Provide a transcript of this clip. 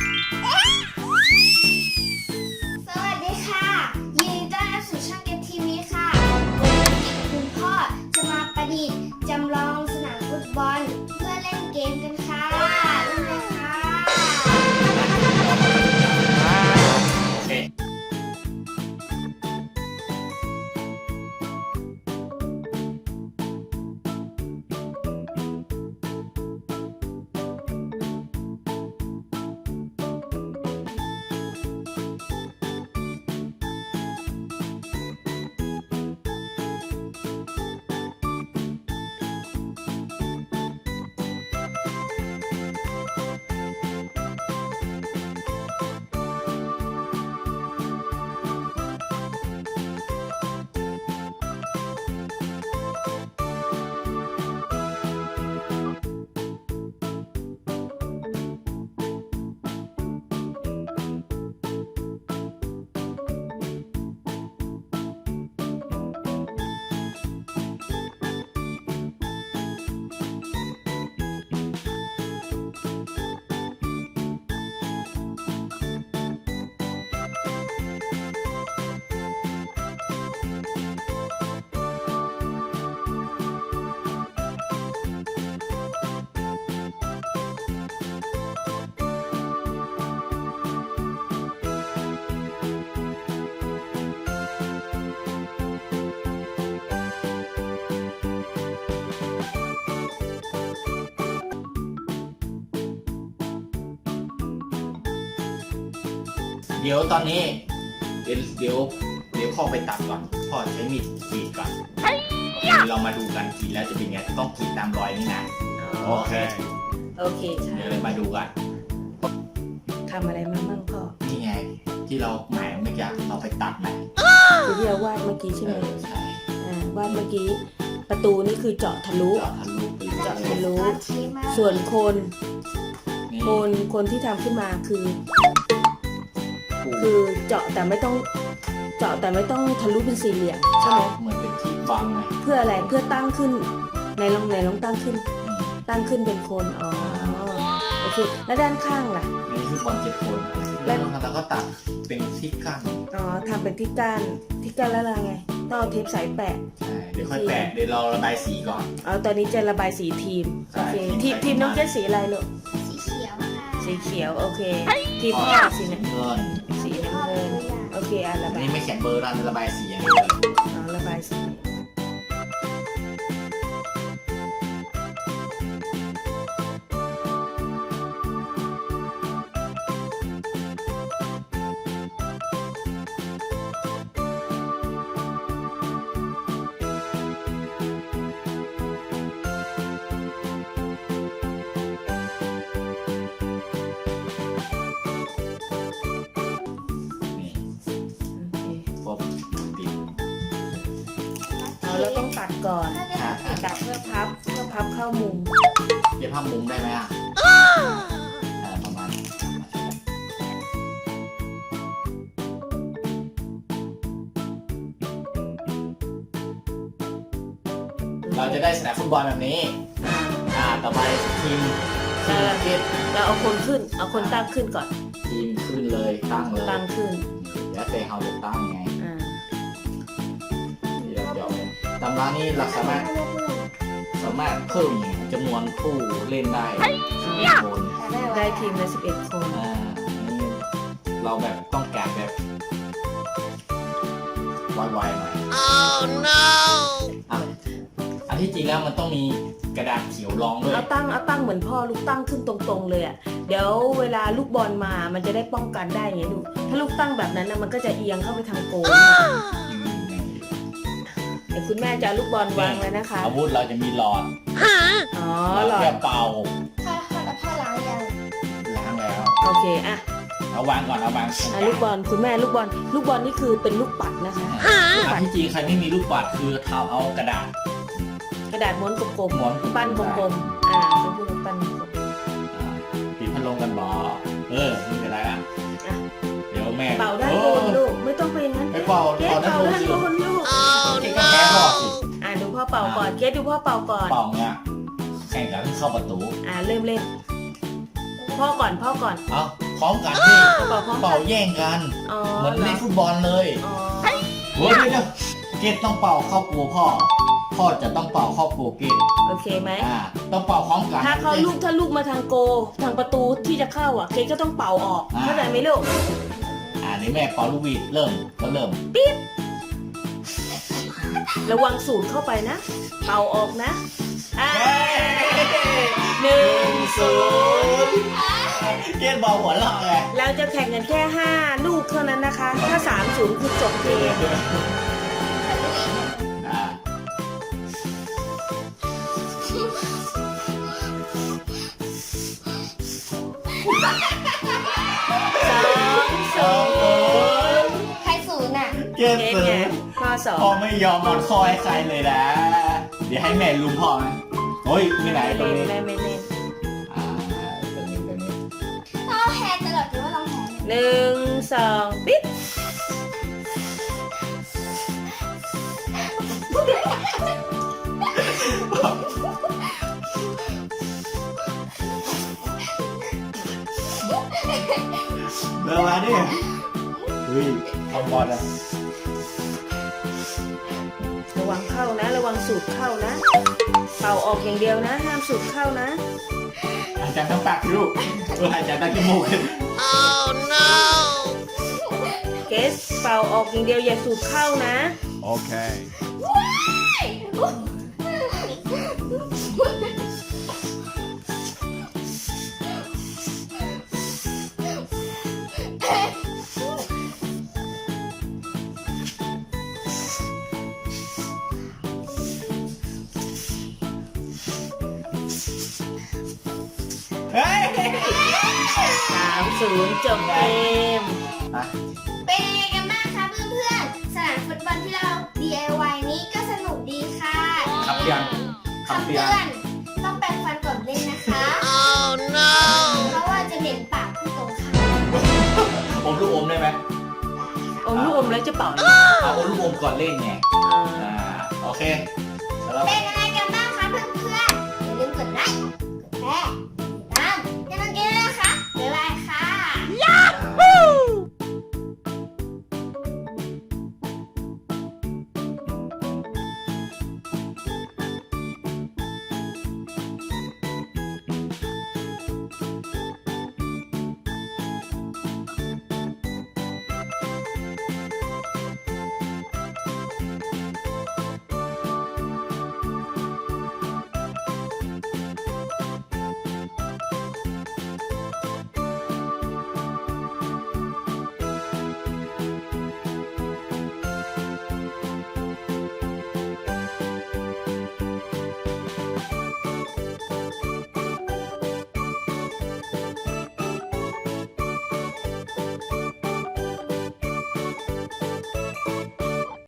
Oh! ดี๋ยวตอนนี้ เดี๋ยวเดี๋ยวเดี๋ยวพ่อไปตัดก่อนพ่อใช้มีดกรีดก่อนโอเคเรามาดูกันกรีดแล้วจะเป็นไงต้องกรีดตามรอยนี่นะโอเคโอเคค่ะเดี๋ยวเรามาดูกันทำอะไรมาบ้างพ่อนี่ไงที่เราหมายเมื่อกี้เราไปตัดไหมคือที่เราวาดเมื่อกี้ใช่ไหมเออใช่อ่าวาดเมื่อกี้ประตูนี่คือเจาะทะลุเจาะทะลุไปเลยเจาะทะลุชี้มาส่วนคนนี่คนคนที่ทำขึ้นมาคือปู คือเจาะแต่ไม่ต้องเจาะแต่ไม่ต้องทะลุเป็นสี่เหลี่ยมใช่ไหมเหมือนเป็นที่บังไงเพื่ออะไรเพื่อตั้งขึ้นในลองในลองตั้งขึ้นอืมตั้งขึ้นเป็นคนอ๋อโอเคแล้วด้านข้างล่ะนี่คือบอลเจ็ดคนแล้วเราก็ตัดเป็นที่กั้นอ๋อทำเป็นที่ก้านที่ก้านแล้วอะไรไงต้องเอาเทปสายแปะใช่เดี๋ยวค่อยแปะเดี๋ยวเราระบายสีก่อนเอาตอนนี้จะระบายสีทีมใช่โอเคทีทีมมใส่ทีมน้องมาเจ๊สีอะไรลูกสีเขียวค่ะสีเขียวโอเคทีมพ่พ่ออสีสีไหนน้ำเงินสีน้ำเงิน โอเคอันระอันบายนี้ไม่เขียนเบอร์เรานระบายสีอย่างเดียวเลย เอาแล้วต้องตัดก่อนอะอะตัดเพื่อพับเพื่อพับเข้ามุมเย็บผ้ามุมได้ไหมอะอ่าประมาณนี้เราจะได้สนามฟุตบอลแบบนี้ อ่า ต่อไปทีมทีมเก็ตเราเอาคนขึ้น เอาคนตั้งขึ้นก่อน ทีมขึ้นเลยตั้งเลยตั้งขึ้น แล้วแต่เขาจะตั้งไง ตำรานี้เราสามารถสามารถเพิ่มจำนวนผู้เล่นได้สี่คนได้ทีมละ11 คน อ่านี่เราแบบต้องการแบบไวๆหน่อย Oh no! อะอันที่จริงแล้วมันต้องมีกระดาษเขียวรองด้วย เอาตั้งเอาตั้งเหมือนพ่อลูกตั้งขึ้นตรงๆเลยอะ เดี๋ยวเวลาลูกบอลมา มันจะได้ป้องกันได้ไงลูก ถ้าลูกตั้งแบบนั้นนะมันก็จะเอียงเข้าไปทางโกน คุณแม่จะเอาลูกบอลวางเลยนะคะ อาวุธเราจะมีหลอดอ๋อหลอแค่ดเป่าพ่อพ่อแล้วพ่อล้างยังล้างแล้ว โอเคอะเอาวางก่อนเอาวางตรงอะกลูลากงบอลคุณแม่ลูกบอลลูกบอลนี่คือเป็นลูกปัดนะคะอันที่จริงใครไม่มีลูกปัดคือทำเอากระดาษ กระดาษม้วนกลมม้วนกลมๆๆปั้นกลมๆ ป่าก่อนเกดดูพ่อเป่าก่อน เป่าเนี่ยแข่งกันเข้าประตู อ่าเริ่มเล่น พ่อก่อนพ่อก่อน เอ้าพร้อมกันที่เป่าพร้อมเป่ากันแย่งกัน อ๋อเหมือนเล่นฟุตบอลเลยอ๋อเฮ้ยเดี๋ยวเดี๋ยวเกตต้องเป่าเข้าโกพ่อ พ่อจะต้องเป่าเข้าโกเกตโอเคไหม อ่า ต้องเป่าพร้อมกัน ถ้าเขาลูกถ้าลูกมาทางโก ทางประตูที่จะเข้าอะ เกดก็ต้องเป่าออกเข้าใจไหมลูก อ่านี่แม่เป่าลูกหวีดเริ่มก็เริ่ม ระวังสูดเข้าไปนะ เป่าออกนะอ่าหนึ่งศูนย์เกตบอกหัวเราะไงเราจะแข่งกันแค่ 5 ลูกเท่านั้นนะคะ ถ้า 3 0คือจบเกมอ่าสองศูนย์ใครศูนย์อะ เกตเกมซื้ไงอข้อ สองพ่อไม่ยอมหมอนคอให้ใครเลยนะ เดี๋ยวให้แม่ลุมพ่อไหมโอ้ยไม่ไหนไม่ตรงเล่นนี้แม่ไม่เล่นอ่าตรงนี้ตรงนี้พ่อแพ้ตลอดเลยว่าเราแพ้หนึ่งสองปิ๊บเดินมาดิเฮ้ยทำบอลอะระ วังสูดเข้านะ เป่าออกอย่างเดียวนะ ห้ามสูดเข้านะหายใจทั้งปากสิลูกเออหายใจทั้งจมูกเกสเป่าออกอย่างเดียวอย่าสูดเข้านะ Okay. เฮ้ยสามศูนย์จบเกม อะเป็นยังไงกันบ้างคะเพื่อนๆ สนามฟุตบอลที่เรา DIY นี้ก็สนุกดีค่ะขับเตียงขับคำเตียเตืงอนต้องแปรงฟันก่อนเล่นนะคะเพราะว่าจะเหม็นปากผู้ตรงข้ามอมลูกอมได้ไหมอมลูกอมแล้วจะเป่านะเอาอมลูกอมก่อนเล่นไงอ่าอ่า โอเคสำหรับ เป็นยังไงกันบ้างคะเพื่อนๆ อย่าลืมกดไลค์ กดแชร์